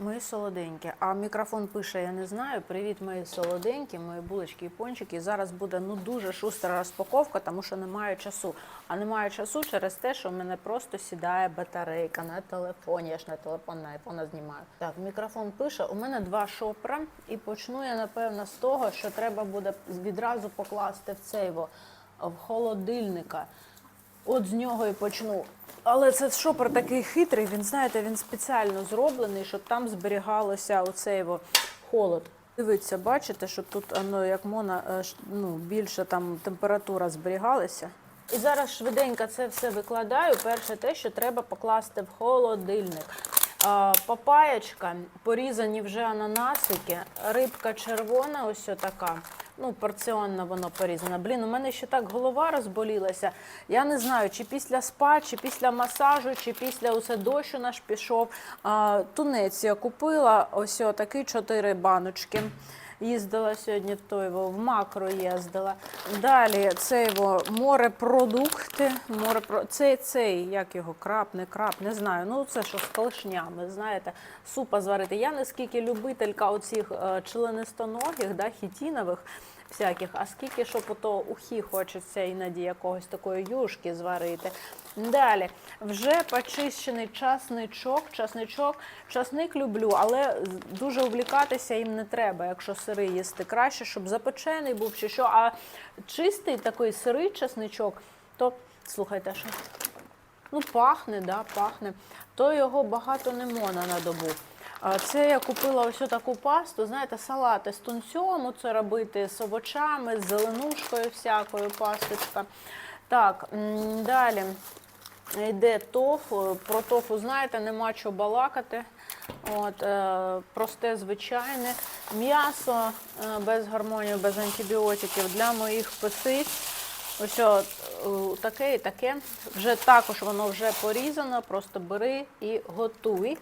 Мої солоденькі. А мікрофон пише, я не знаю. Привіт, мої солоденькі, мої булочки і пончики. Зараз буде ну дуже шустра розпаковка, тому що немає часу. А немає часу через те, що в мене просто сідає батарейка на телефоні. Я ж на телефон на айфона знімаю. Так, мікрофон пише. У мене два шопера, і почну я напевно з того, що треба буде відразу покласти в цей в холодильника. От з нього і почну. Але це шопер такий хитрий, він, знаєте, він спеціально зроблений, щоб там зберігалося оцей його холод. Дивіться, бачите, щоб тут воно як мона е, ну, більше там температура зберігалася. І зараз швиденько це все викладаю. Перше те, що треба покласти в холодильник. Папаєчка, порізані вже ананасики, рибка червона, ось така. Ну, порціонно воно порізано. Блін, у мене ще так голова розболілася. Я не знаю, чи після спа, чи після масажу, чи після усе дощу наш пішов. А, тунець я купила ось такий чотири баночки. Їздила сьогодні в той во, в макро їздила. Далі це його морепродукти. Морепро... Цей, цей, як його, крап, не крап, не знаю. Ну це що з колишнями, знаєте, супа зварити. Я наскільки любителька оцих е, членистоногих, да, хітінових всяких, а скільки щоб ото ухі хочеться іноді якогось такої юшки зварити. Далі вже почищений часничок. Часничок, часник люблю, але дуже увлікатися їм не треба, якщо сирий їсти. Краще, щоб запечений був чи що. А чистий такий сирий часничок, то слухайте, що ну пахне, да, пахне. То його багато не можна на добу. Це я купила ось таку пасту, знаєте, салати з тунцем, це робити з овочами, з зеленушкою всякою пасточка. Так, далі йде тофу. Про тофу, знаєте, нема чого балакати. От, е, просте, звичайне. М'ясо е, без гормонів, без антибіотиків для моїх песиць. Ось от, е, таке і таке. Вже також воно вже порізано, просто бери і готуй.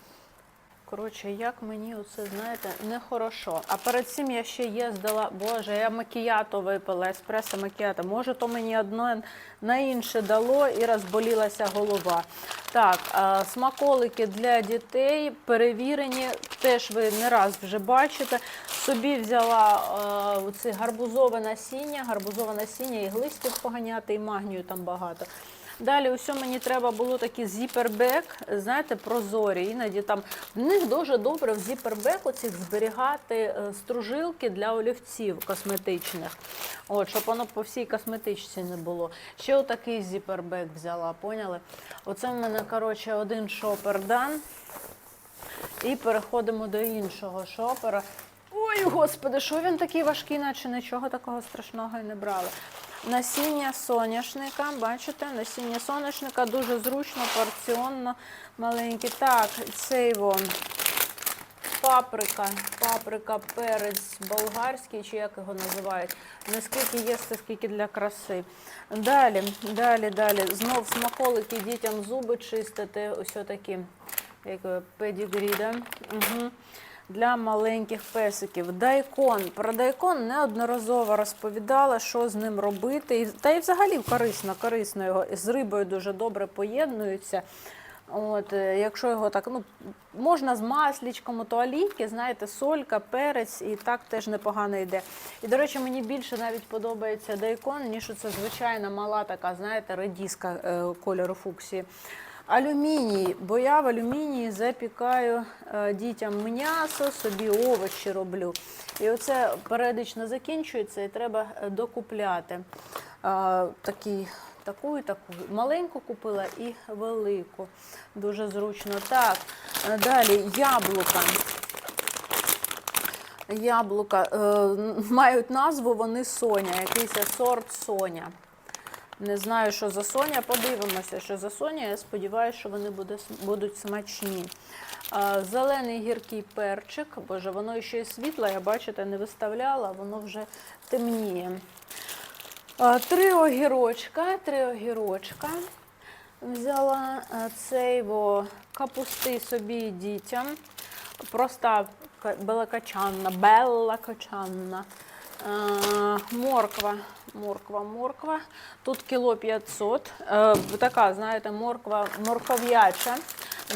Коротше, як мені оце, знаєте, нехорошо. А перед цим я ще їздила, боже, я макіято випила, еспресо макіято. Може, то мені одне на інше дало і розболілася голова. Так, смаколики для дітей перевірені, теж ви не раз вже бачите. Собі взяла е, оце гарбузове насіння, гарбузове насіння і глистів поганяти, і магнію там багато. Далі усе мені треба було такі зіпербек, знаєте, прозорі. Іноді там в них дуже добре в зіпербеку цих зберігати е, стружилки для олівців косметичних. От, щоб воно по всій косметичці не було. Ще отакий зіпербек взяла, поняли? Оце в мене, коротше, один шопер дан. І переходимо до іншого шопера. Ой, господи, що він такий важкий, наче нічого такого страшного і не брали. Насіння соняшника, бачите, насіння соняшника дуже зручно, порціонно маленькі. Так, це його паприка, паприка, перець болгарський, чи як його називають. Наскільки їсти, скільки для краси. Далі, далі, далі. Знов смаколики дітям зуби чистити. Ось такі, як його, педігрі, да? Угу. Для маленьких песиків. Дайкон. Про дайкон неодноразово розповідала, що з ним робити. Та й взагалі корисно, корисно його. З рибою дуже добре поєднуються. От, е, якщо його так, ну, можна з маслічком, то олійки, знаєте, солька, перець, і так теж непогано йде. І, до речі, мені більше навіть подобається дайкон, ніж це звичайна мала така, знаєте, редіска е, кольору фуксії. Алюміній, бо я в алюмінії запікаю е, дітям м'ясо, собі овочі роблю. І оце періодично закінчується і треба е, докупляти. Е, такий, таку і таку. Маленьку купила і велику. Дуже зручно. Так, далі яблука. Яблука мають назву вони Соня, якийсь сорт Соня. Не знаю, що за Соня. Подивимося, що за Соня. Я сподіваюся, що вони будуть смачні. Зелений гіркий перчик. Боже, воно ще й світле, я бачите, не виставляла, воно вже темніє. Три огірочка, три огірочка. Взяла цей во, капусти собі дітям. Проста ка- белокачанна, белокачанна. Е, Морква, морква, морква. Тут кіло 500. Е, Така, знаєте, морква морков'яча.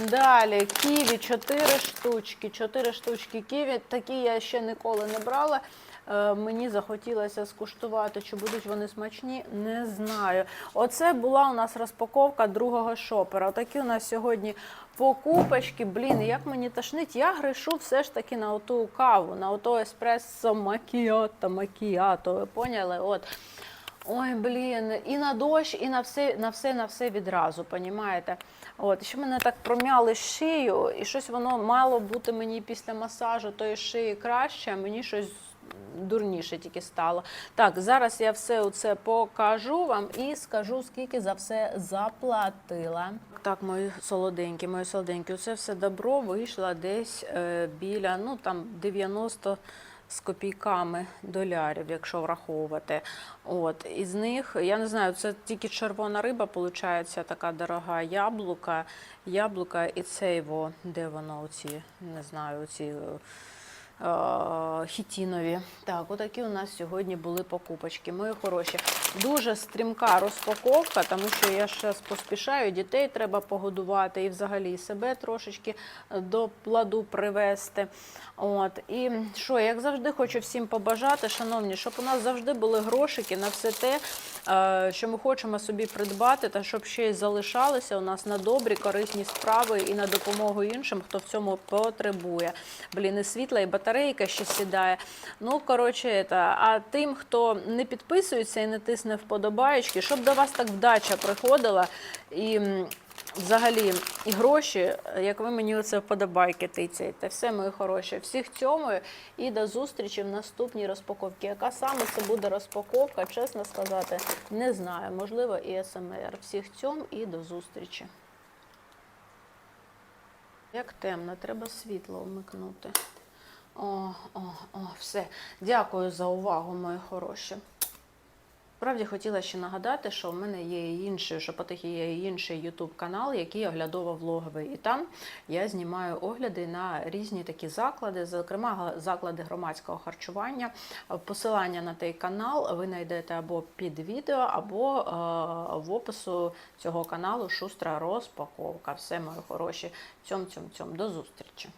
Далі ківі 4 штучки. 4 штучки ківі. Такі я ще ніколи не брала. Е, Мені захотілося скуштувати, чи будуть вони смачні, не знаю. Оце була у нас розпаковка другого шопера. Отакі у нас сьогодні покупочки. Блін, як мені тошнить, я гришу все ж таки на оту каву, на ото еспресо макіато, макіато. Ви поняли? От. Ой, блін, і на дощ, і на все, на все, на все відразу, понімаєте? От, ще мене так пром'яли шию, і щось воно мало бути мені після масажу тої шиї краще, а мені щось дурніше тільки стало. Так, зараз я все це покажу вам і скажу, скільки за все заплатила. Так, мої солоденькі, мої солоденькі, це все добро вийшло десь е, біля, ну там 90 з копійками долярів, якщо враховувати. От із них я не знаю, це тільки червона риба, виходить, така дорога яблука, яблука і цейво, де воно оці, не знаю, оці. Е, хітінові. Так, отакі у нас сьогодні були покупочки. Мої хороші. Дуже стрімка розпаковка, тому що я зараз поспішаю, дітей треба погодувати і взагалі себе трошечки до ладу привести. От. І що, як завжди, хочу всім побажати, шановні, щоб у нас завжди були грошики на все те, е, що ми хочемо собі придбати, та щоб ще й залишалися у нас на добрі, корисні справи і на допомогу іншим, хто в цьому потребує. Блін, і світла, і батарейка ще сідає. Ну, коротше, а тим, хто не підписується і не тисне вподобаєчки, щоб до вас так вдача приходила і. Взагалі, і гроші, як ви мені оце вподобайки тицяєте. Все, мої хороші. Всіх цьому і до зустрічі в наступній розпаковці. Яка саме це буде розпаковка, чесно сказати, не знаю. Можливо, і СМР. Всіх цьому і до зустрічі. Як темно, треба світло вмикнути. О, о, о, все. Дякую за увагу, мої хороші. Справді хотіла ще нагадати, що в мене є і інший, що потихі є інший YouTube канал, який оглядово влоговий. І там я знімаю огляди на різні такі заклади, зокрема заклади громадського харчування. Посилання на той канал ви знайдете або під відео, або е, в опису цього каналу Шустра розпаковка. Все мої хороші. Цьом, цьом, цьом. До зустрічі.